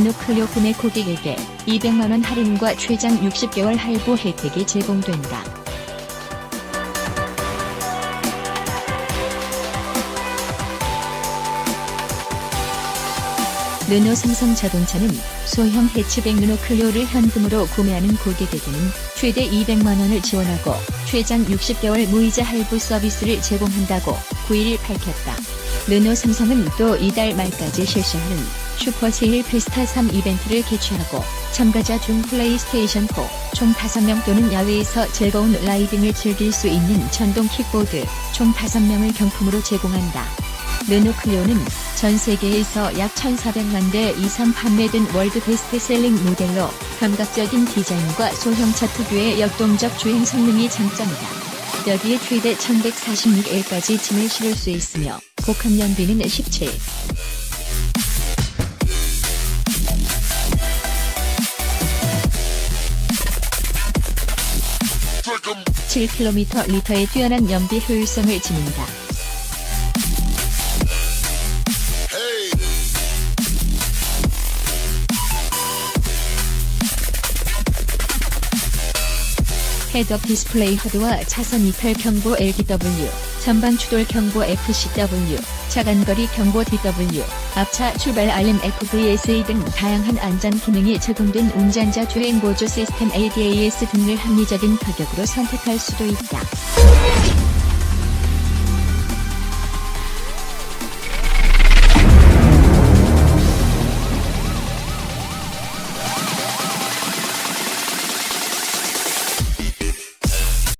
구매 고객에게 200만원 할인과 최장 60개월 할부 혜택이 제공된다. 르노 삼성 자동차는 소형 해치백 르노 클리오를 현금으로 구매하는 고객에게는 최대 200만원을 지원하고 최장 60개월 무이자 할부 서비스를 제공한다고 9일 밝혔다. 르노 삼성은 또 이달 말까지 실시하는 슈퍼 세일 페스타 3 이벤트를 개최하고 참가자 중 플레이스테이션 4, 총 5명 또는 야외에서 즐거운 라이딩을 즐길 수 있는 전동 킥보드 총 5명을 경품으로 제공한다. 르노 클리오는 전 세계에서 약 1,400만 대 이상 판매된 월드 베스트셀링 모델로 감각적인 디자인과 소형 차 특유의 역동적 주행 성능이 장점이다. 여기에 최대 1146L까지 짐을 실을 수 있으며 복합 연비는 17. 7km 리터의 뛰어난 연비 효율성을 지닌다. 헤드업 디스플레이 허드와 차선 이탈 경보 LDW, 전방 추돌 경보 FCW, 차간거리 경보 DW, 앞차 출발 알림 FVSA 등 다양한 안전 기능이 적용된 운전자 주행 보조 시스템 ADAS 등을 합리적인 가격으로 선택할 수도 있다.